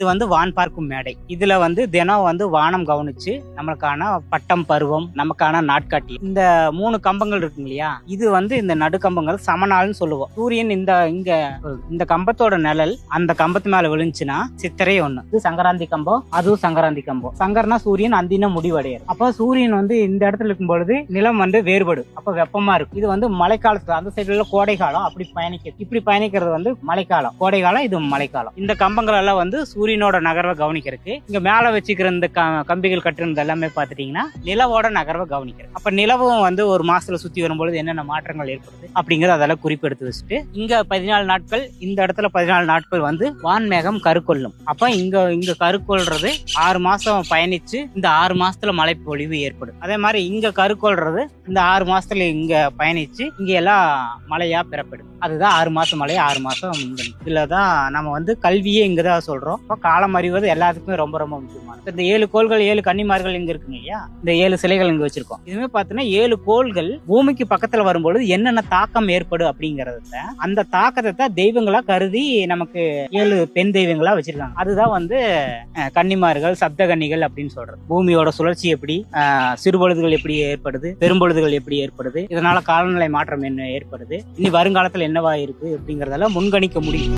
இது வந்து வான் பார்க்கும் மேடை. இதுல வந்து தினம் வந்து வானம் கவனிச்சு நம்மளுக்கான பட்டம் பருவம் நமக்கான நாட்காட்டி. இந்த மூணு கம்பங்கள் இருக்கு இல்லையா? இது வந்து இந்த நடுக்கம்பங்கள் சமநாள்னு சொல்லுவோம். சூரியன் இந்த இங்க இந்த கம்பத்தோட நிழல் அந்த கம்பத்து மேல விழுந்துச்சுன்னா சித்திரை ஒண்ணு. இது சங்கராந்தி கம்பம் அதுவும் சங்கராந்தி கம்பம். சங்கர்னா சூரியன் அந்தின முடிவடையாது அப்போ சூரியன் வந்து இந்த இடத்துல இருக்கும் பொழுது நிலம் வந்து வேறுபடும். அப்ப வெப்பமா இருக்கும். இது வந்து மழைக்காலத்துல அந்த சைடுல கோடை காலம் அப்படி பயணிக்கிறது இப்படி பயணிக்கிறது வந்து மழைக்காலம். கோடை காலம் இது மழைக்காலம். இந்த கம்பங்கள் எல்லாம் வந்து சூரியனோட நகர்வை கவனிக்கிறதுக்கு இங்க மேல வச்சுக்கிற இந்த க- கம்பிகள் கட்டுறது எல்லாமே பாத்துட்டீங்கன்னா நிலவோட நகர்வை கவனிக்கிறது. அப்ப நிலவும் வந்து ஒரு மாசத்துல சுத்தி வரும்பொழுது என்னென்ன மாற்றங்கள் ஏற்படுது அப்படிங்கறத அதெல்லாம் குறிப்பெடுத்து வச்சுட்டு இங்க பதினாலு நாட்கள் இந்த இடத்துல பதினாலு நாட்கள் வந்து வான்மேகம் கருக்கொள்ளும். அப்ப இங்க இங்க கருக்கொள்றது ஆறு மாசம் பயணிச்சு இந்த ஆறு மாசத்துல மழை பொழிவு ஏற்படும். அதே மாதிரி இங்க கருக்கொள்றது இந்த ஆறு மாசத்துல இங்க பயணிச்சு இங்க எல்லாம் மழையா பிறப்படும் அதுதான் ஆறு மாசம் மழை ஆறு மாசம் இதுலதான் நம்ம வந்து கல்வியே இங்கதான் சொல்றோம். அப்போ காலம் அறிவது எல்லாத்துக்குமே ரொம்ப ரொம்ப முக்கியமானது இந்த ஏழு கோள்கள் ஏழு கன்னிமார்கள் இங்க இருக்குங்க இல்லையா? இந்த ஏழு சிலைகள் இங்க வச்சிருக்கோம். இதுவுமே பார்த்தீங்கன்னா ஏழு கோள்கள் பூமிக்கு பக்கத்துல வரும்பொழுது என்னென்ன தாக்கம் ஏற்படும் அப்படிங்கறத அந்த தாக்கத்தை தான் தெய்வங்களா கருதி நமக்கு ஏழு பெண் தெய்வங்களா வச்சிருக்காங்க. அதுதான் வந்து கன்னிமார்கள் சப்த கன்னிகள் அப்படின்னு சொல்றது. பூமியோட சுழற்சி எப்படி சிறுபொழுதுகள் எப்படி ஏற்படுது பெரும்பொழுதுகள் எப்படி ஏற்படுது இதனால காலநிலை மாற்றம் என்ன ஏற்படுது இனி வருங்காலத்தில் என்னவா இருக்கு அப்படிங்கறதெல்லாம் முன்கணிக்க முடியும்.